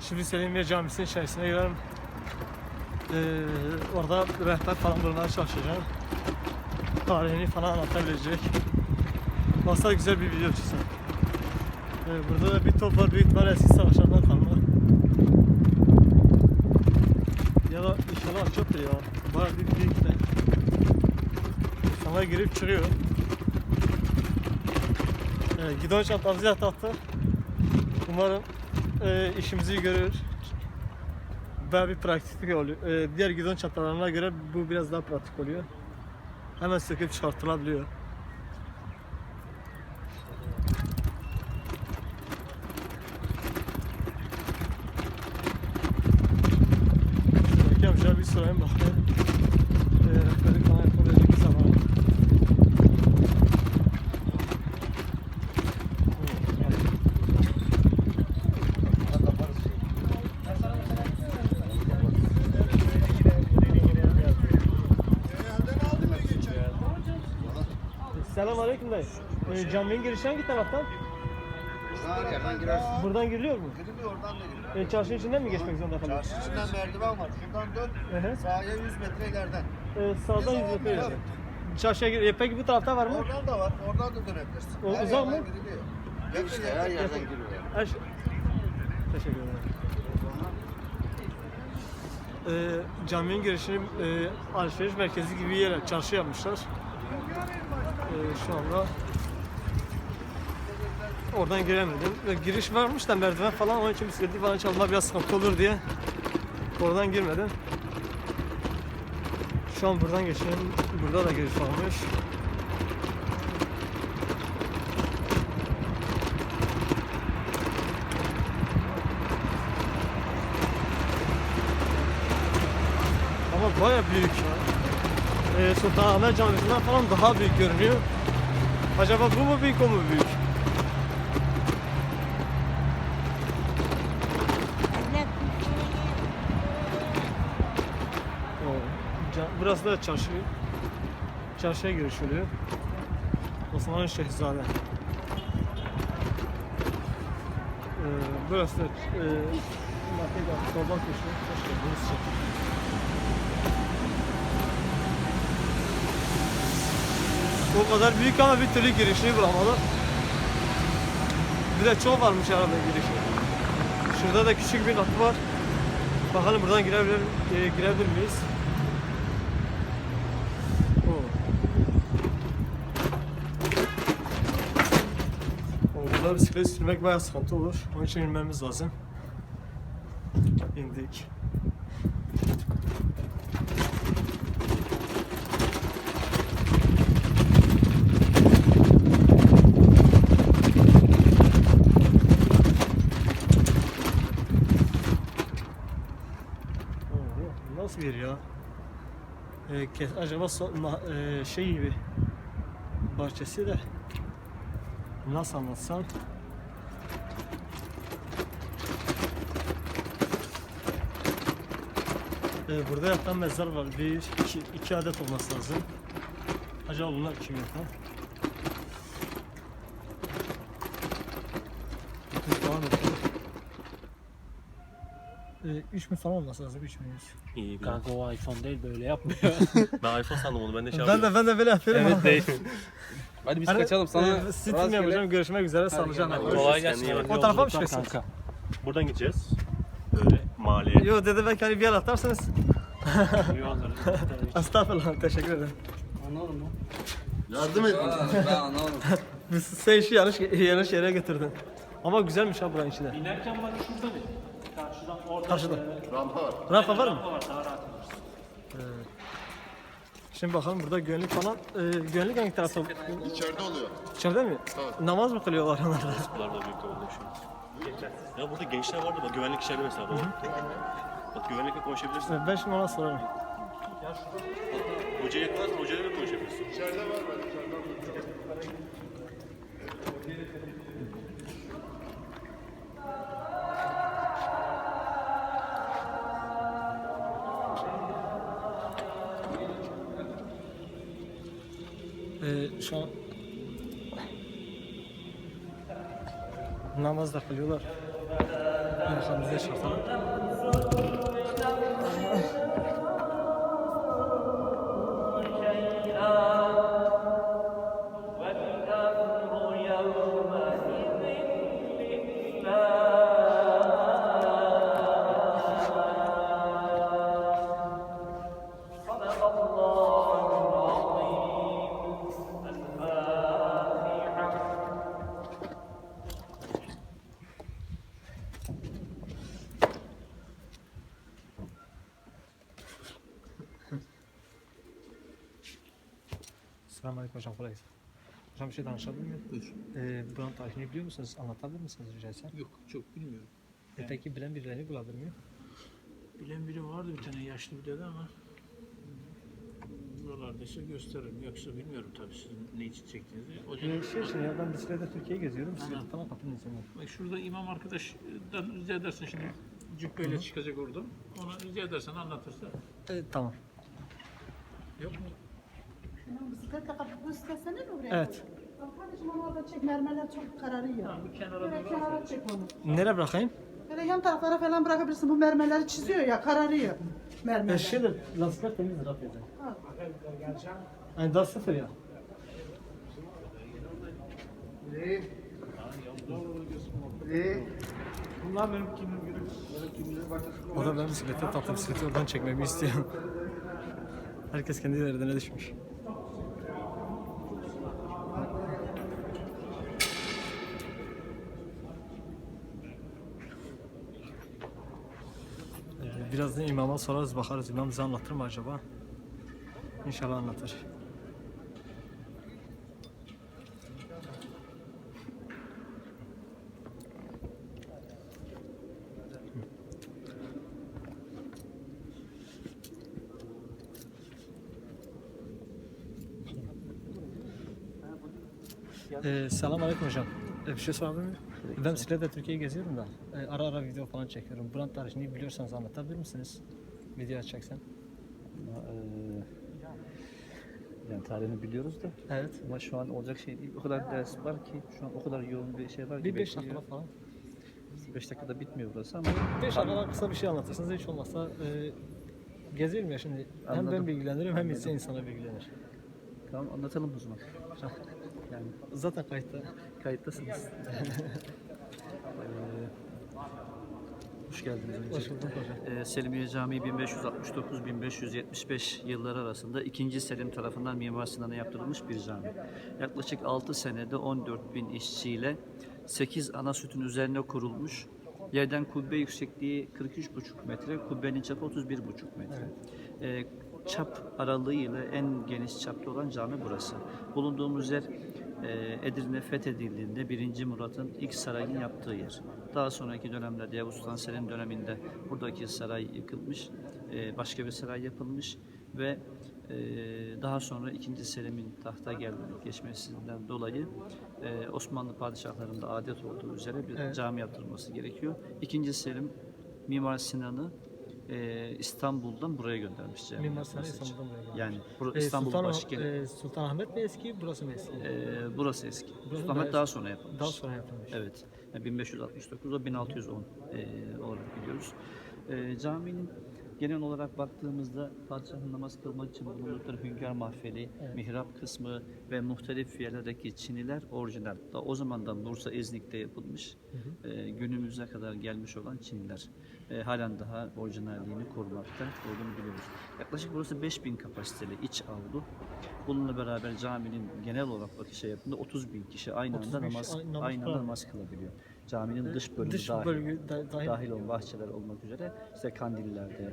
Şimdi Selimiye Camisi'nin içerisine girelim. Ee, orada rehber falan bulmaya çalışacağım. Tarihini falan anlatabilecek. Masa güzel bir video çıksın. Ee, burada da bir top var. Büyük ihtimalle eski savaşlardan kalma. Ya da inşallah çöptür ya. Bayağı bir büyük de. İnsanlar girip çıkıyor. Ee, gidon çantamızı yataktı. Umarım e, işimizi görür. Bayağı bir pratiklik oluyor. Ee, diğer gidon çantalarına göre bu biraz daha pratik oluyor. Hemen söküp çıkartılabiliyor. Şuradaki amcaya bir sorayım bakayım. Ee, rehberlik bana yapabilecek bir zaman. Selam aleyküm Ee, caminin girişi hangi taraftan? Her yerden girersin. Buradan giriliyor mu? Giriliyor oradan da giriliyor. Ee, çarşının içinden mi geçmek zorunda kalıyorsun? Çarşı içinden merdiven var. Şuradan dön. Hı hı. Sağa 100 metre ileriden. Ee, sağdan yüz metre ileri. Çarşıya gir. E, peki bu tarafta var mı? Oradan da var. Oradan da dönebilirsin. O Her uzak mı? yerden giriliyor. Yakın her yakın. yerden giriyor. Her şey. Teşekkür ederim. Ee, caminin girişini e, alışveriş merkezi gibi bir yere çarşı yapmışlar. Ee, şu anda oradan giremedim. Giriş varmış da merdiven falan onun için bisikleti falan çalma biraz sıkıntı olur diye oradan girmedim. Şu an buradan geçiyorum. Burada da giriş varmış. Ama baya büyük ya. Ee, Sultanahmet Camisi'nden falan daha büyük görünüyor. Acaba bu mu büyük o mu büyük? O, ca- Burası da çarşı. Çarşıya giriş oluyor. Osman Şehzade. Ee, burası da e, Torban Köşkü. Hoş geldiniz. O kadar büyük ama bir türlü girişini bulamadım. Bir de çok varmış arada girişi. Şurada da küçük bir kapı var. Bakalım buradan girebilir, e, girebilir miyiz? Burada bisiklet sürmek bayağı sıkıntı olur. Onun için inmemiz lazım. İndik. Nasıl bir ya? Ee, acaba so- e, şey gibi bahçesi de nasıl anlatsam? Ee, burada yatan mezar var. Bir, iki, iki adet olması lazım. Acaba bunlar kim yatan? Ee, üç mü falan olması lazım. Üç mü yüz? İyi bir. Kanka o iPhone değil böyle yapmıyor. Ben iPhone sandım onu ben de şey Ben de ben de böyle yapıyorum. evet değil. Hadi biz Hani, kaçalım sana. e, Sitim rastgele- yapacağım. Görüşmek üzere. Kalın. Kolay gelsin. Kendine iyi bak. O tarafa mı kanka? Buradan gideceğiz. Böyle mahalleye. Yo dedi belki hani bir yer atarsanız. Estağfurullah. Teşekkür ederim. Anladın mı? Yardım et. Ben anlamadım. Biz sen işi yanlış, yanlış yere götürdün. Ama güzelmiş ha buranın içi de. İnerken bak şurada bir. Karşıdan orada. Karşıda. Rampa var. Rampa var mı? Rampa var daha. Şimdi bakalım burada güvenlik falan. E, güvenlik hangi tarafta? İçeride oluyor. İçeride mi? Namaz mı kılıyorlar? Bunlar da büyük oldu şu an. Ya burada gençler vardı bak güvenlik içeride mesela. Bak, bak güvenlikle konuşabilirsin. ben şimdi ona sorarım. Hocaya yakalarsın hocayla da konuşabilirsin. E, şu an Namaz da kılıyorlar. Arkamızda şartlar. Selamünaleyküm hocam kolay gelsin. Hocam bir şey danışabilir miyim? Buyur. Ee, buranın tarihini biliyor musunuz? Anlatabilir misiniz rica etsem? Yok çok bilmiyorum. E, peki bilen birilerini bulabilir miyim? Bilen biri vardı bir tane yaşlı bir dede ama buralardaysa gösteririm. Yoksa bilmiyorum tabii sizin ne için çektiğinizi. Hocam Ee, şey için ya ben bisiklette Türkiye'ye geziyorum. Bisiklette falan kapının izlemiyorum. bak şurada imam arkadaşdan rica edersen şimdi cübbeyle çıkacak orada. Ona rica edersen anlatırsa. Ee, tamam. Yok mu? Bisikletle kapı bu istesene mi buraya? Evet. Kardeşim onu orada çek mermerler çok kararıyor. Tamam bir kenara Böyle kenara çek onu. Nereye bırakayım? Böyle yan taraflara falan bırakabilirsin. Bu mermerleri çiziyor ya kararıyor. Mermerler. E, şeydir, lastikler temizdir affedin. Ha. Yani daha sıfır ya. O da benim bisiklete tatlı bisikleti oradan çekmemi istiyor. Herkes kendi derdine düşmüş. Birazdan imama sorarız bakarız imam bize anlatır mı acaba? İnşallah anlatır. Ee, selam aleyküm hocam. Ee, bir şey sorabilir miyim? Ben bisikletle Türkiye'yi geziyorum da. Ee, ara ara video falan çekiyorum. Buranın tarihini biliyorsanız anlatabilir misiniz? Video çeksen. Ama, eee, yani tarihini biliyoruz da Evet. ama şu an olacak şey değil. O kadar ders var ki şu an o kadar yoğun bir şey var ki. Bir 5 bekliyor. dakika falan. 5 dakikada bitmiyor burası ama 5 dakika kısa bir şey anlatırsınız hiç olmazsa e, geziyorum ya şimdi. Hem ben Anladım. bilgilenirim hem ise insana bilgilenir. tamam anlatalım o zaman. Zaten kayıtta. kayıttasınız. Hoş geldiniz Hoş öncelikle. bulduk hocam. Ee, Selimiye Camii 1569-1575 yılları arasında 2. Selim tarafından Mimar Sinan'a yaptırılmış bir cami. Yaklaşık 6 senede 14 bin işçiyle 8 ana sütun üzerine kurulmuş. Yerden kubbe yüksekliği 43,5 metre, kubbenin çapı 31,5 metre. Ee, çap aralığıyla en geniş çapta olan cami burası. Bulunduğumuz yer Edirne fethedildiğinde 1. Murat'ın ilk sarayını yaptığı yer. Daha sonraki dönemlerde Yavuz Sultan Selim döneminde buradaki saray yıkılmış, e, başka bir saray yapılmış ve e, daha sonra 2. Selim'in tahta gelmek geçmesinden dolayı e, Osmanlı padişahlarında adet olduğu üzere bir Evet. cami yaptırılması gerekiyor. 2. Selim Mimar Sinan'ı e, İstanbul'dan buraya göndermiş cami Mimar Sinan yapması için. İstanbul'dan buraya gelmiş. Yani bur- E, İstanbul Sultan, başkent. e, Sultanahmet mi eski, burası mı eski? Ee, burası eski. Burası Sultanahmet daha sonra yapılmış. Daha sonra yapılmış. Evet. Yani 1569 o 1610 ee, olarak biliyoruz. Ee, caminin genel olarak baktığımızda padişahın namaz kılmak için bulundukları hünkâr mahfeli, mihrap kısmı ve muhtelif yerlerdeki çiniler orijinal. Da o zamandan Bursa İznik'te yapılmış. Ee, günümüze kadar gelmiş olan çiniler. Ee, halen daha orijinalliğini korumakta olduğunu biliyoruz. Yaklaşık burası 5000 kapasiteli iç avlu. Bununla beraber caminin genel olarak bakış yapında 30 bin kişi aynı 30 anda namaz, aynı anda namaz kılabiliyor. Caminin dış bölümü Dış dahil, bölge da- dahil. dahil olan bahçeler olmak üzere işte kandillerde,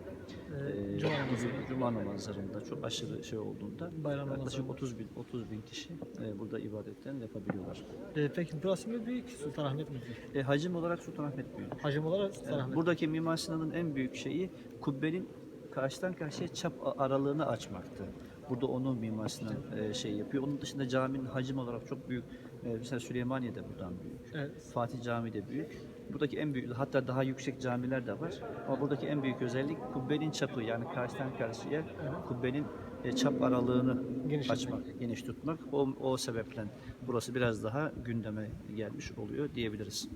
e, cuma gibi cuma namazlarında çok aşırı şey olduğunda Bayram yaklaşık namazlarında. 30 bin 30 bin kişi e, burada ibadetlerini yapabiliyorlar. E, peki burası mı büyük, Sultanahmet mi büyük? E, hacim olarak Sultanahmet büyük. Hacim olarak Sultanahmet. Buradaki Mimar Sinan'ın en büyük şeyi kubbenin karşıdan karşıya çap aralığını açmaktı. Burada onu Mimar Sinan e, şey yapıyor. Onun dışında caminin hacim olarak çok büyük. E, mesela Süleymaniye de buradan büyük. Evet. Fatih Camii de büyük. Buradaki en büyük, hatta daha yüksek camiler de var. Ama buradaki en büyük özellik kubbenin çapı yani karşıdan karşıya kubbenin e, çap aralığını Geniş açmak, geniş tutmak. O, o sebeple burası biraz daha gündeme gelmiş oluyor diyebiliriz.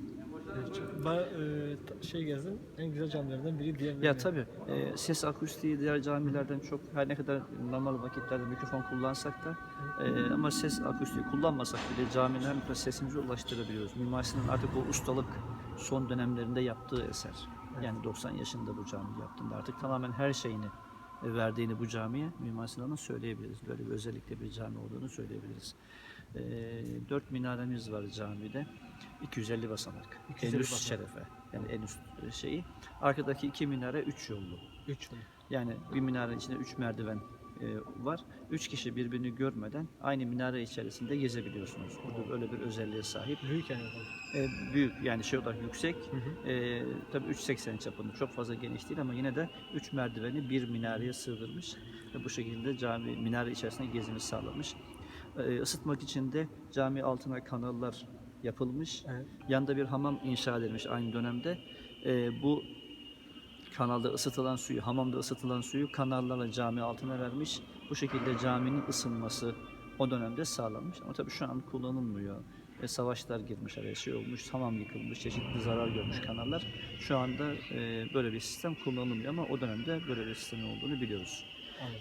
Ben e, şey gezdim, en güzel camilerden biri diye. Ya tabii e, ses akustiği diğer camilerden çok her ne kadar normal vakitlerde mikrofon kullansak da e, ama ses akustiği kullanmasak bile caminin noktasına sesimizi ulaştırabiliyoruz. Mimar Sinan artık o ustalık son dönemlerinde yaptığı eser. Yani 90 yaşında bu cami yaptığında artık tamamen her şeyini e, verdiğini bu camiye Mimar Sinan'ın söyleyebiliriz. Böyle bir özellikle bir cami olduğunu söyleyebiliriz. E, dört minaremiz var camide. 250 basamak. 250 en üst basamak. şerefe. Yani en üst e, şeyi. Arkadaki iki minare üç yollu. 3 Yani bir minarenin içinde üç merdiven e, var. Üç kişi birbirini görmeden aynı minare içerisinde gezebiliyorsunuz. Burada böyle bir özelliğe sahip. Büyük yani. E, büyük yani şey olarak yüksek. E, tabii 3.80 çapında çok fazla geniş değil ama yine de üç merdiveni bir minareye sığdırmış. Ve bu şekilde cami minare içerisinde gezimi sağlamış. E, ısıtmak için de cami altına kanallar yapılmış. Evet. Yanında bir hamam inşa edilmiş aynı dönemde. E, bu kanalda ısıtılan suyu, hamamda ısıtılan suyu kanallarla cami altına vermiş. Bu şekilde caminin ısınması o dönemde sağlanmış. Ama tabii şu an kullanılmıyor. E, savaşlar girmiş araya, şey olmuş, hamam yıkılmış, çeşitli zarar görmüş kanallar. Şu anda e, böyle bir sistem kullanılmıyor ama o dönemde böyle bir sistem olduğunu biliyoruz.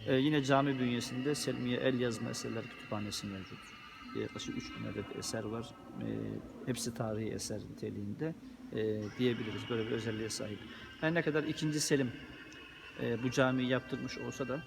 E, yine cami bünyesinde Selmiye El Yazma Eserler Kütüphanesi mevcut. Yaklaşık 3000 adet eser var. E, hepsi tarihi eser niteliğinde e, diyebiliriz. Böyle bir özelliğe sahip. Her ne kadar 2. Selim e, bu camiyi yaptırmış olsa da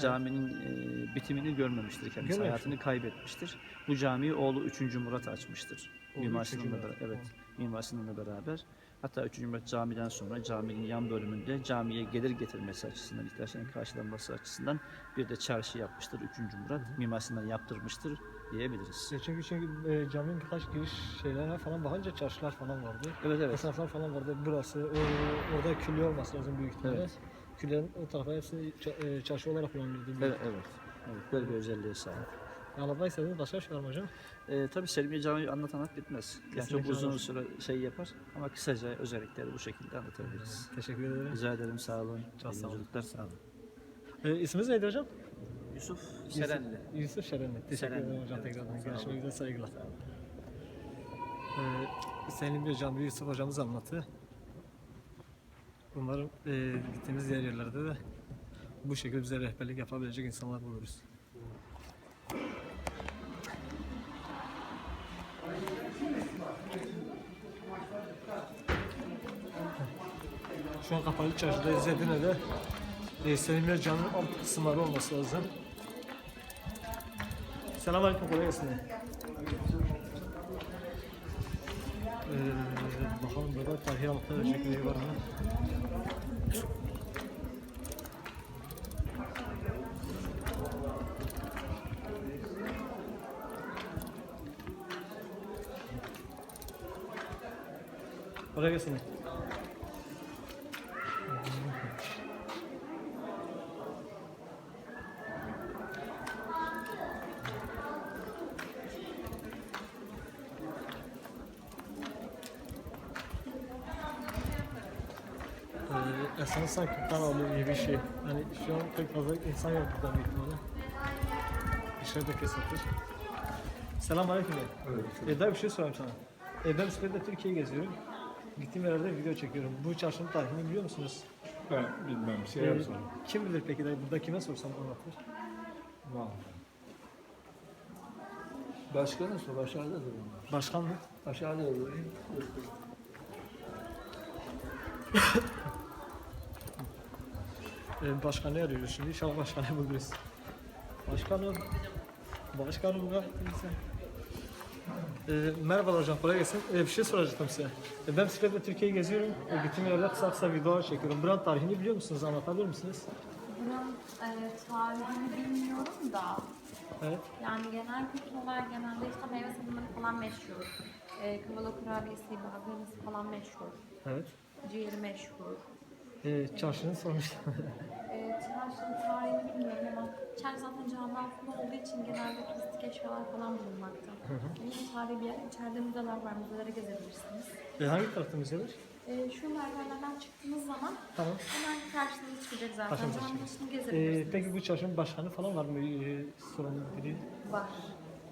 caminin e, bitimini görmemiştir kendisi. Görmemiş mi? Hayatını kaybetmiştir. Bu camiyi oğlu 3. Murat açmıştır. Oğlu Mimar 3. Sinan'la Murat. beraber. Evet. Mimar Sinan'la beraber. Hatta 3. Murat camiden sonra caminin yan bölümünde camiye gelir getirmesi açısından, ihtiyaçların karşılanması açısından bir de çarşı yapmıştır 3. Murat. Mimar Sinan yaptırmıştır diyebiliriz. Ya çünkü çünkü e, caminin birkaç giriş şeylerine falan bakınca çarşılar falan vardı. Evet evet. Esnaflar falan vardı. Burası, o, orada külliye olması lazım büyük ihtimalle. Evet. Külliyenin o tarafa hepsi ça- e, çarşı olarak kullanılıyordu. Evet evet. Evet, böyle bir özelliğe sahip. Anlatmak istediğiniz başka şey var mı hocam? Ee, tabii Selimiye Camii'yi anlatan anlat bitmez. Yani çok uzun olur. süre şey yapar ama kısaca özellikleri bu şekilde anlatabiliriz. Teşekkür ederim. Rica ederim sağ olun. Çok sağ olun. sağ olun. E, isminiz neydi hocam? Yusuf Serenli. Yusuf Şerenli. Teşekkür ederim hocam Evet, tekrardan. sağ olun. Görüşmek üzere saygılar. Ee, Selim bir Camii Yusuf hocamız anlattı. Umarım e, gittiğimiz diğer yerlerde de bu şekilde bize rehberlik yapabilecek insanlar buluruz. Şu an kapalı çarşıdayız Edirne'de. E, Selimler Camii'nin alt kısımları olması lazım. Selamünaleyküm kolay gelsin. Ee, bakalım burada tarihi anlatma şekilleri var mı? Kolay gelsin. Sanki kan alıyor gibi bir şey. Hani şu an pek fazla insan yok burada büyük ihtimalle. Dışarıda kesintir. Selam aleyküm. Evet. Daha bir şey sorayım sana. Ee, ben bisikletle Türkiye'yi geziyorum. Gittiğim yerlerde video çekiyorum. Bu çarşının tarihini biliyor musunuz? Ben bilmem şey Ee, yapsam. kim bilir peki de burada kime sorsam anlatır. Vallahi. Başkanı sor aşağıdadır onlar. Başkan mı? Aşağıda olur. Ee, başkanı arıyoruz şimdi. İnşallah başkanı buluruz. Başkanım. Başkanım ne sen? Ee, merhaba hocam, kolay gelsin. Ee, bir şey soracaktım size. Ee, ben bisikletle Türkiye'yi geziyorum. Ee, gittiğim yerlerde kısa kısa videolar çekiyorum. Buranın tarihini biliyor musunuz? Anlatabilir misiniz? Bunun e, tarihini bilmiyorum da Evet. yani genel kültür olarak genelde işte meyve sabunları falan meşhur. E, Kavala kurabiyesi, bazılarımız falan meşhur. Evet. Ciğeri meşhur. Ee, çarşını sormuştum. E, çarşının tarihini bilmiyorum ama çarşı zaten cami altında olduğu için genelde turistik eşyalar falan bulunmakta. Yine tarihi bir yer. İçeride müzeler var, müzelere gezebilirsiniz. ee, hangi tarafta müzeler? E, şu merdivenlerden çıktığınız zaman Tamam. hemen karşınıza çıkacak zaten. Karşımıza Caminin çıkacak. içini Ee, gezebilirsiniz. peki bu çarşının başkanı falan var mı? Ee, sorumlu biri. Var.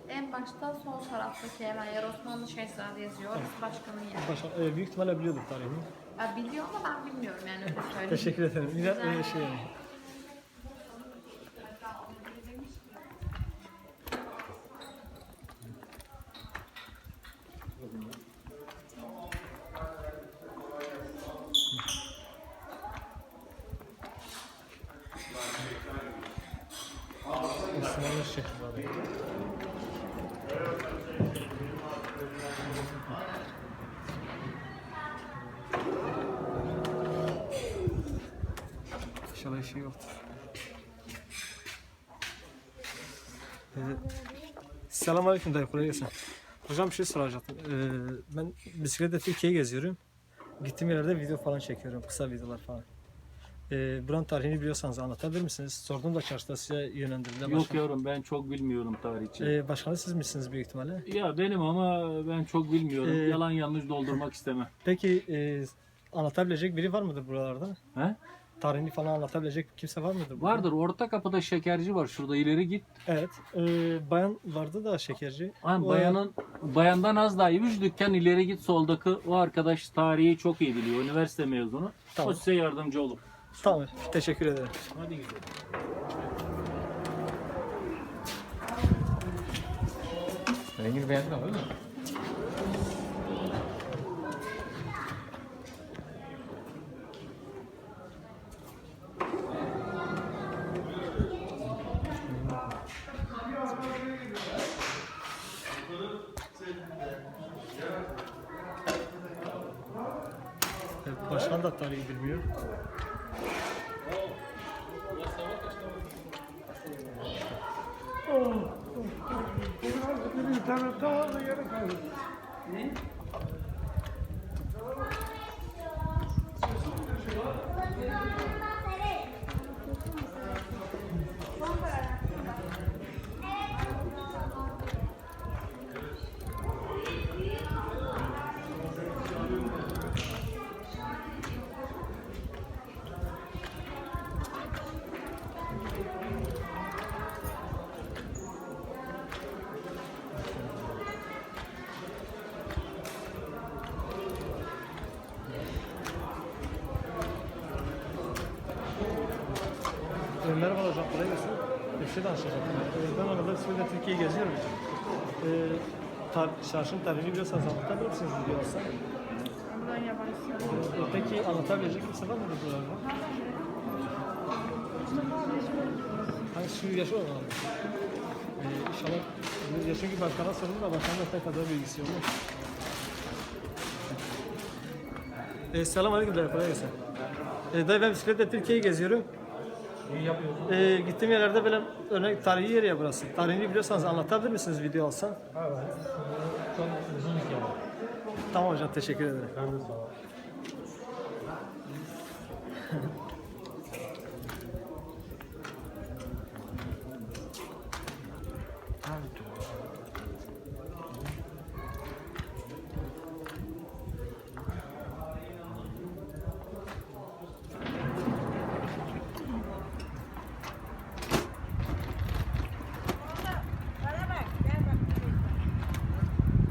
E, En başta sol taraftaki hemen yer Osmanlı Şehzade yazıyor. Orası başkanın yeri. Başka, e, büyük ihtimalle biliyorduk tarihini. Ben biliyorum ama ben bilmiyorum yani öyle söyleyeyim. Teşekkür ederim. Yine Güzel. şey İnşallah işi yoktur. Ee, Selamünaleyküm dayı kolay gelsin. Hocam bir şey soracaktım. Ee, ben bisikletle Türkiye'yi geziyorum. Gittiğim yerlerde video falan çekiyorum. Kısa videolar falan. Ee, buranın tarihini biliyorsanız anlatabilir misiniz? Sordum da çarşıda size yönlendirdiler. Yok Başkan. yavrum ben çok bilmiyorum tarihçi. Ee, başkanı siz misiniz büyük ihtimalle? Ya benim ama ben çok bilmiyorum. Ee, Yalan yanlış doldurmak istemem. Peki e, anlatabilecek biri var mıdır buralarda? He? Tarihini falan anlatabilecek kimse var mıdır? burada? Vardır orta kapıda şekerci var. Şurada ileri git. Evet. Ee, bayan vardı da şekerci. Ha, O- bayanın bayandan az daha iyi. Üç dükkan ileri git soldaki o arkadaş tarihi çok iyi biliyor. Üniversite mezunu. Tamam. O size yardımcı olur. Tamam. Teşekkür ederim. Hadi gidelim. Rengini beğendin ama değil mi? Evet, Başkan da tarihi bilmiyor. Ee, Ee, ben arada sürekli Türkiye'yi geziyorum. Ee, tar şarjın tarihini biliyorsanız anlatabilir misiniz olsa? Buradan yabancı. Ee, peki anlatabilecek kimse var mı buralarda? Hani şu yaşı olan. Ee, inşallah bu yaşı gibi başkana sorun da başkanın da pek kadar bilgisi yok. Ee, selam aleyküm dayı, kolay gelsin. Ee, dayı ben bisikletle Türkiye'yi geziyorum. Ee, gittiğim yerlerde böyle örnek tarihi yer ya burası. Tarihini biliyorsanız anlatabilir misiniz video alsam? Çok uzun hikaye. Tamam hocam teşekkür ederim.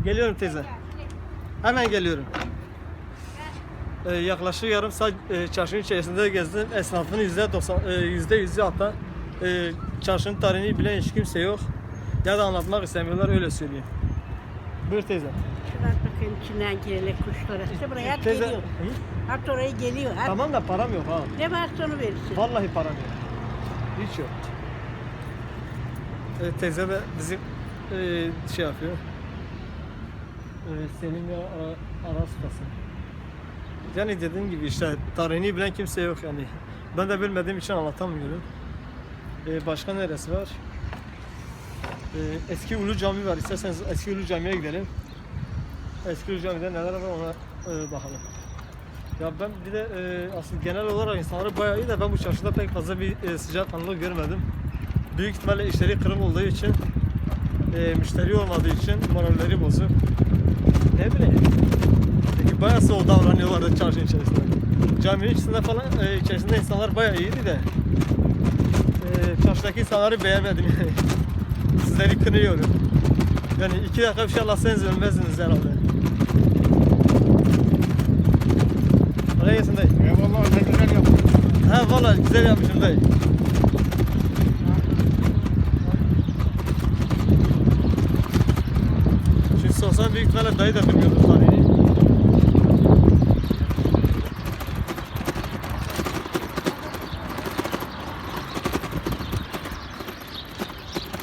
Geliyorum teyze. Hemen geliyorum. Ee, yaklaşık yarım saat e, çarşının içerisinde gezdim. Esnafın yüzde doksan, e, yüzde yüzü hatta e, çarşının tarihini bilen hiç kimse yok. Ya da anlatmak istemiyorlar öyle söyleyeyim. Buyur teyze. Bak bakayım içinden gelene kuşlara. İşte buraya Teyze. geliyor. Hı? At oraya geliyor. Tamam da param yok ha. Ne varsa onu verirsin. Vallahi param yok. Hiç yok. E, teyze de bizim e, şey yapıyor. E, senin ya ara, ara sıkası. Yani dediğim gibi işte tarihini bilen kimse yok yani. Ben de bilmediğim için anlatamıyorum. E, başka neresi var? E, eski Ulu Cami var. İsterseniz eski Ulu Cami'ye gidelim. Eski Ulu Cami'de neler var ona e, bakalım. Ya ben bir de e, aslında genel olarak insanları bayağı iyi de ben bu çarşıda pek fazla bir e, sıcakkanlılık görmedim. Büyük ihtimalle işleri kırık olduğu için, e, müşteri olmadığı için moralleri bozuk. Ne bileyim. Peki bayağı soğuk davranıyorlardı çarşı içerisinde. Caminin içerisinde falan, e, içerisinde insanlar bayağı iyiydi de. E, çarşıdaki insanları beğenmedim yani. Sizleri kınıyorum. Yani iki dakika bir şey anlatsanız ölmezdiniz herhalde. Kolay gelsin dayı. Eyvallah ne güzel yaptın. Ha valla güzel yapmışım dayı. Şimdi sorsan büyük ihtimalle dayı da bilmiyordur tarihini.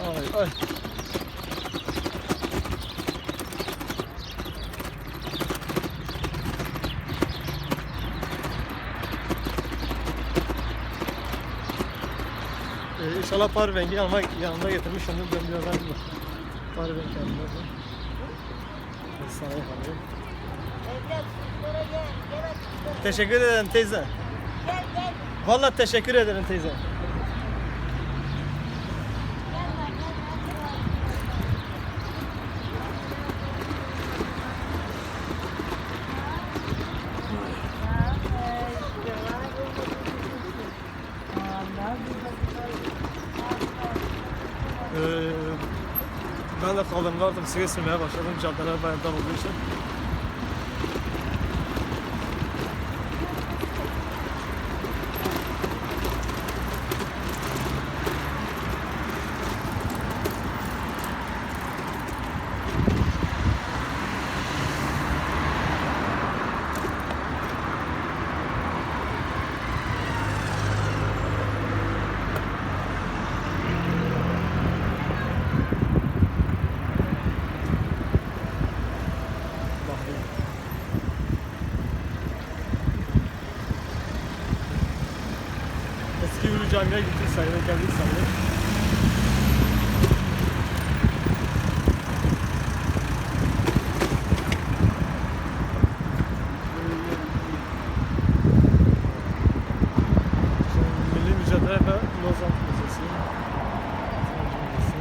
Ay ay. Ee, inşallah powerbank'i yanıma, yanımda getirmişimdir. Ben birazdan bir powerbank yanımda. Sana yapalım. Teşekkür ederim teyze. Vallahi teşekkür ederim teyze. Ee, artık sigara sürmeye başladım. Caddeler bayağı dar olduğu için. Bakayım. Eski Ulu Cami'ye gittik sayılır, geldik sayılır. Şimdi Milli Mücadele ve Lozan Müzesi. Müzesi.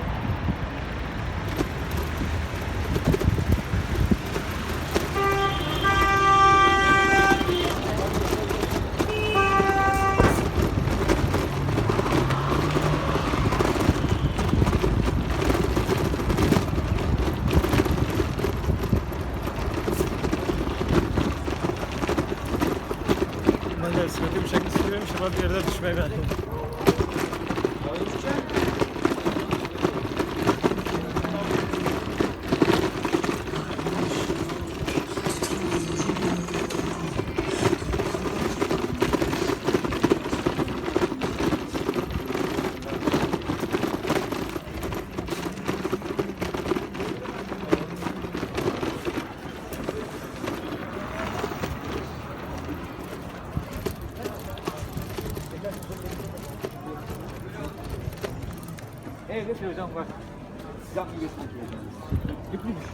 Ben de sürekli bir şekilde bir yerde düşmeye geldim. Evet hocam bak. Cam gibi gösteriyor. Yıkılmış.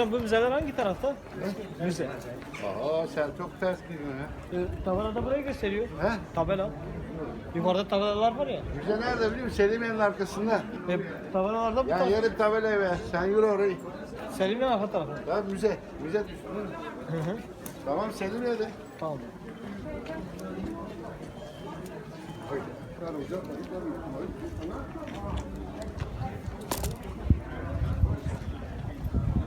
Hocam bu müzeler hangi tarafta? Müze. Aa sen çok ters gidiyorsun ya. Ee, tabela da burayı gösteriyor. He? Tabela. Yukarıda tabelalar var ya. Müze nerede biliyor musun? Selimiye'nin arkasında. E, tabelalarda bu Ya taraf. yarım tabela be. Sen yürü orayı. Selim'in arka tarafı. Ya müze. Müze düşün. Hı hı. Tamam Selimiye'de. Tamam. Hayır. Çıkar hocam. Hayır, hayır, hayır.